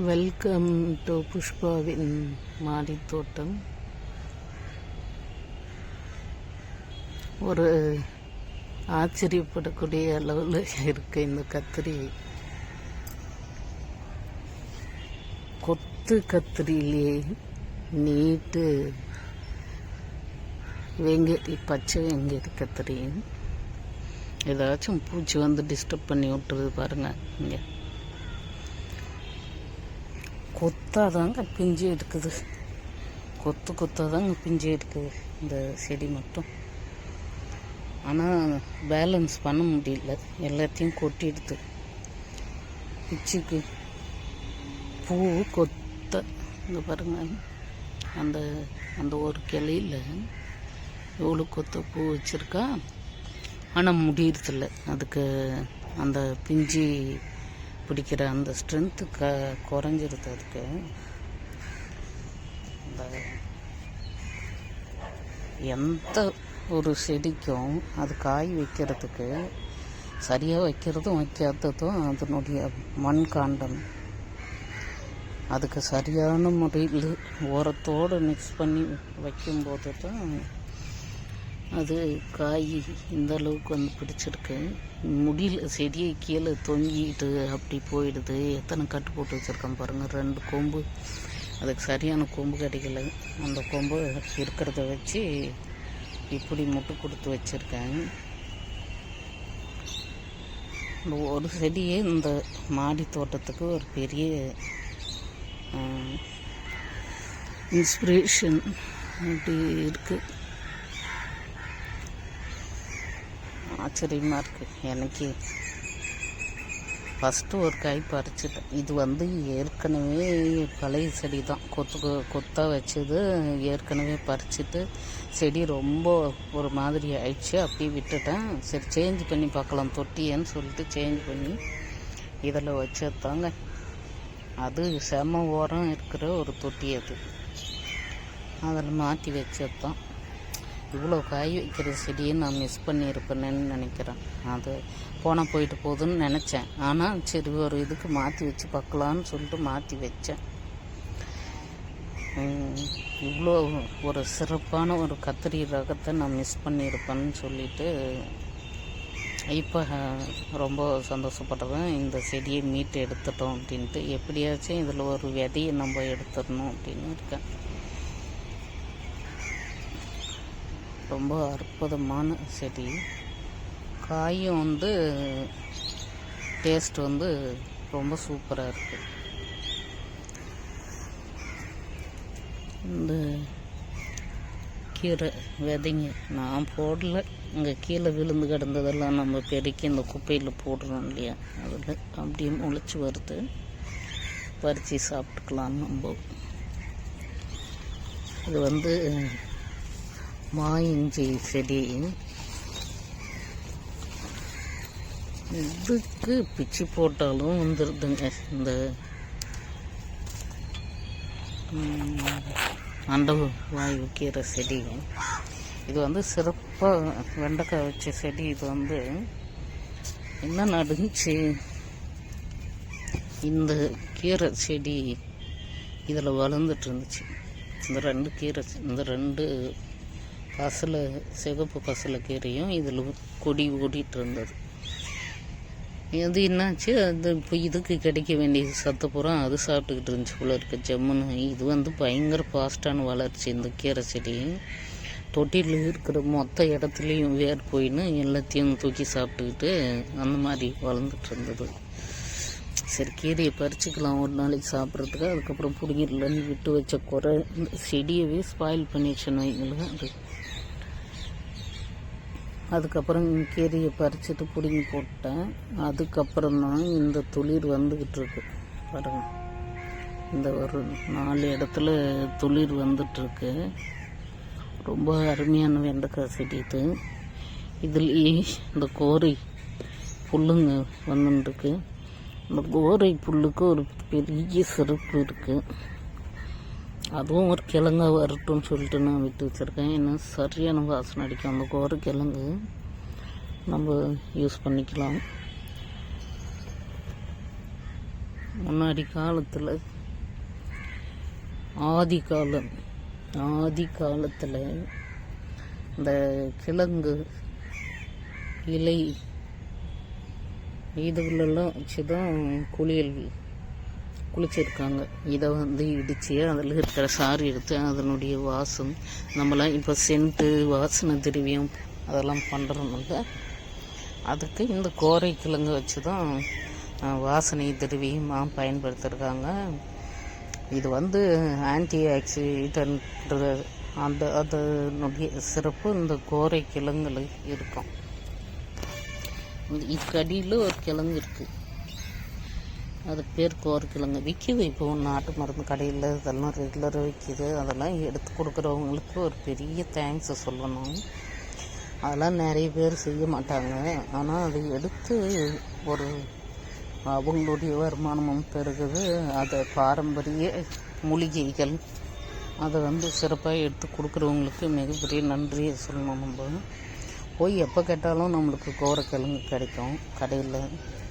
Welcome to புஷ்பாவின் மாடி தோட்டம் ஒரு ஆச்சரியப்படக்கூடிய அளவில் இருக்கு இந்த கத்திரி. கொத்து கத்திரியிலே நீட்டு வெங்கேரி பச்சை வெங்கேரி கத்திரி. ஏதாச்சும் பூச்சி வந்து டிஸ்டர்ப் பண்ணி விட்டுருது பாருங்கள் இங்கே. கொத்தாதாங்க பிஞ்சு எடுக்குது. கொத்து கொத்தாதாங்க பிஞ்சு எடுக்குது. இந்த செடி மட்டும். ஆனால் பேலன்ஸ் பண்ண முடியல. எல்லாத்தையும் கொட்டிடுது. பிச்சுக்கு பூ கொத்த. இந்த பாருங்க. அந்த அந்த ஒரு கிளையில் எவ்வளோ கொத்த பூ வச்சுருக்கா? ஆனால் முடியறதில்ல. அதுக்கு அந்த பிஞ்சி பிடிக்கிற அந்த ஸ்ட்ரென்த்து க குறைஞ்சிருது அதுக்கு அந்த எந்த ஒரு செடிக்கும் அது காய் வைக்கிறதுக்கு சரியாக வைக்கிறதும் வைக்காததும் அதனுடைய மண் காண்டம் அதுக்கு சரியான முறையில் உரத்தோடு மிக்ஸ் பண்ணி வைக்கும்போது தான் அது காய் இந்த அளவுக்கு வந்து பிடிச்சிருக்கு. முடியல செடியை கீழே தொங்கிட்டு அப்படி போயிடுது. எத்தனை கட்டு போட்டு வச்சுருக்கேன் பாருங்கள் ரெண்டு கொம்பு. அதுக்கு சரியான கொம்பு கிடைக்கல. அந்த கொம்பு இருக்கிறத வச்சு இப்படி முட்டு கொடுத்து வச்சுருக்கேன். இந்த ஒரு செடியே இந்த மாடி தோட்டத்துக்கு ஒரு பெரிய இன்ஸ்பிரேஷன் அப்படி இருக்குது ஆச்சரியமாக இருக்குது எனக்கு. ஃபஸ்ட்டு ஒரு காய் பறிச்சிட்டேன். இது வந்து ஏற்கனவே பழைய செடி தான் கொத்து கொத்தாக வச்சது ஏற்கனவே பறிச்சிட்டு செடி ரொம்ப ஒரு மாதிரி ஆயிடுச்சு. அப்படியே விட்டுட்டேன். சரி சேஞ்ச் பண்ணி பார்க்கலாம். தொட்டியன்னு சொல்லிட்டு சேஞ்ச் பண்ணி இதில் வச்சதாங்க அது செம ஓரம் இருக்கிற ஒரு தொட்டி அது. அதில் மாற்றி வச்சது தான். இவ்வளோ காய் வைக்கிற செடியை நான் மிஸ் பண்ணியிருப்பேன்னு நினைக்கிறேன். அது போனால் போயிட்டு போகுதுன்னு நினச்சேன். ஆனால் சரி ஒரு இதுக்கு மாற்றி வச்சு பார்க்கலான்னு சொல்லிட்டு மாற்றி வச்சேன். இவ்வளோ ஒரு சிறப்பான ஒரு கத்திரி ரகத்தை நான் மிஸ் பண்ணியிருப்பேன்னு சொல்லிட்டு இப்போ ரொம்ப சந்தோஷப்படுறேன். இந்த செடியை மீட்டு எடுத்துட்டோம் அப்படின்ட்டு. எப்படியாச்சும் இதில் ஒரு விதையை நம்ம எடுத்துடணும் அப்படின்னு இருக்கேன். ரொம்ப அற்புதமான செடி. காயும் வந்து டேஸ்ட் வந்து ரொம்ப சூப்பராக இருக்குது இந்த கீரை விதைங்க நான் போடல. இங்கே கீழே விழுந்து கிடந்ததெல்லாம் நம்ம பெருக்கி இந்த குப்பையில் போடுறோம் இல்லையா? அதில் அப்படியே முளைச்சி வருது. பறித்து சாப்பிட்டுக்கலாம் நம்ம. இது வந்து மா இஞ்சி செடி. இதுக்கு பிச்சு போட்டாலும் வந்துடுதுங்க இந்த அண்டவு வாயு கீரை செடி. இது வந்து சிறப்பாக வெண்டைக்காய் வச்ச செடி இது வந்து. என்ன நடந்துச்சு இந்த கீரை செடி இதில் வளர்ந்துட்டு இருந்துச்சு. இந்த ரெண்டு கீரை இந்த ரெண்டு பசலை சிகப்பு பசலை கீரையும் இதில் கொடி ஓடிட்டு இருந்தது. அது என்னாச்சு? அது இப்போ இதுக்கு கிடைக்க வேண்டிய சத்து பூரா அது சாப்பிட்டுக்கிட்டு இருந்துச்சு போல இருக்க. ஜம்முன்னு இது வந்து பயங்கர ஃபாஸ்ட்டான வளர்ச்சி. இந்த கீரை செடி தொட்டியில் இருக்கிற மொத்த இடத்துலையும் வேர் போயின்னு எல்லாத்தையும் தூக்கி சாப்பிட்டுக்கிட்டு அந்த மாதிரி வளர்ந்துட்டு இருந்தது. சரி கீரையை பறிச்சுக்கலாம். ஒரு நாளைக்கு சாப்பிட்றதுக்கு. அதுக்கப்புறம் பிடிங்கிடலன்னு விட்டு வச்ச குறை. இந்த செடியவே ஸ்பாயில் பண்ணிடுச்சுன்னு வைங்களேன் அது அதுக்கப்புறம் கீரையை பறிச்சுட்டு பிடுங்கி போட்டேன். அதுக்கப்புறம் தான் இந்த துளிர் வந்துக்கிட்டு இருக்கு. பாருங்க. இந்த ஒரு நாலு இடத்துல துளிர் வந்துட்டுருக்கு ரொம்ப அருமையான வெண்டைக்காய் செடி இது. இதுலேயே இந்த கோரை புல்லுங்க வந்துட்டுருக்கு இந்த கோரை புல்லுக்கு ஒரு பெரிய சிறப்பு இருக்குது அதுவும் ஒரு கிழங்கா வரட்டும்னு சொல்லிட்டு நான் விட்டு வச்சுருக்கேன். ஏன்னா சரியான வாசனை அடிக்கும். அந்த கோர கிழங்கு நம்ம யூஸ் பண்ணிக்கலாம். முன்னாடி காலத்தில் ஆதி காலம் ஆதி காலத்தில் இந்த கிழங்கு இலை இதுகளெல்லாம் வச்சு தான் குளியல் குளிச்சிருக்காங்க. இதை வந்து இடித்து அதில் இருக்கிற சாறு எடுத்து அதனுடைய வாசம் நம்மளாம் இப்போ சென்ட்டு வாசனை திரவியம் அதெல்லாம் பண்ணுறோம்ல அதுக்கு இந்த கோரை கிழங்கு வச்சு தான் வாசனை திரவியமாக பயன்படுத்திருக்காங்க. இது வந்து ஆன்டி ஆக்சிடென்ட் அந்த அதனுடைய சிறப்பு இந்த கோரை கிழங்குல இருக்கும். இந்த இக்கடியில் ஒரு கிழங்கு இருக்குது அது பேர் கோரிக்கலைங்க விற்கிது இப்போ நாட்டு மருந்து கடையில் இதெல்லாம் ரெகுலராக விற்கிது. அதெல்லாம் எடுத்து கொடுக்குறவங்களுக்கு ஒரு பெரிய தேங்க்ஸை சொல்லணும். அதெல்லாம் நிறைய பேர் செய்ய மாட்டாங்க. ஆனால் அதை எடுத்து ஒரு அவங்களுடைய வருமானமும் பெருகுது. அதை பாரம்பரிய மூலிகைகள் அதை வந்து சிறப்பாக எடுத்து கொடுக்குறவங்களுக்கு மிகப்பெரிய நன்றியை சொல்லணும் நம்ம. போய் எப்போ கேட்டாலும் நம்மளுக்கு கோரக்கிழங்கு கிடைக்கும். கடையில்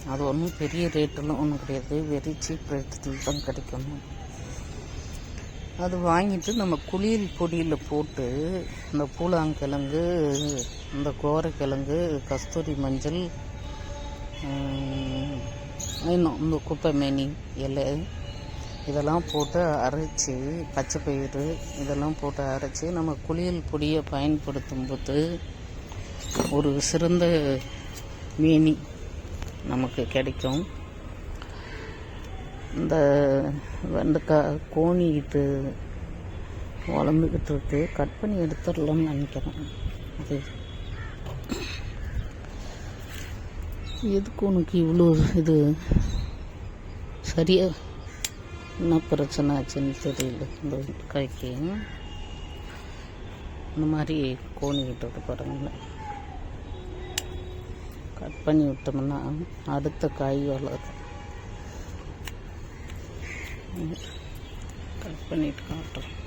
அது ஒன்றும் பெரிய ரேட்டெல்லாம் ஒன்றும் கிடையாது. வெரி சீப் ரேட்டில் தான் கிடைக்கும் அது வாங்கிட்டு நம்ம குளியல் பொடியில் போட்டு இந்த பூலாங்கிழங்கு இந்த கோரக்கிழங்கு கஸ்தூரி மஞ்சள் இன்னும் இந்த குப்பைமேனி இலை இதெல்லாம் போட்டு அரைச்சி பச்சை பயிறு இதெல்லாம் போட்டு அரைச்சி நம்ம குளியல் பொடியை பயன்படுத்தும் போது ஒரு சிறந்த மேனி. நமக்கு கிடைக்கும். இந்த வெண்டைக்காய் கோணி இது வளர்ந்துக்கிட்டு இருக்கு. கட் பண்ணி எடுத்துடலாம்னு நினைக்கிறேன். அது எதுக்கு உனக்கு இவ்வளோ இது? சரியா என்ன பிரச்சனை ஆச்சுன்னு தெரியல இந்த காய்க்கு இந்த மாதிரி கோணி விட்டுட்டு பாருங்களேன் கட் பண்ணி விட்டோம்னா அடுத்த காய் வளரும் கட் பண்ணிட்டு காட்டுறோம்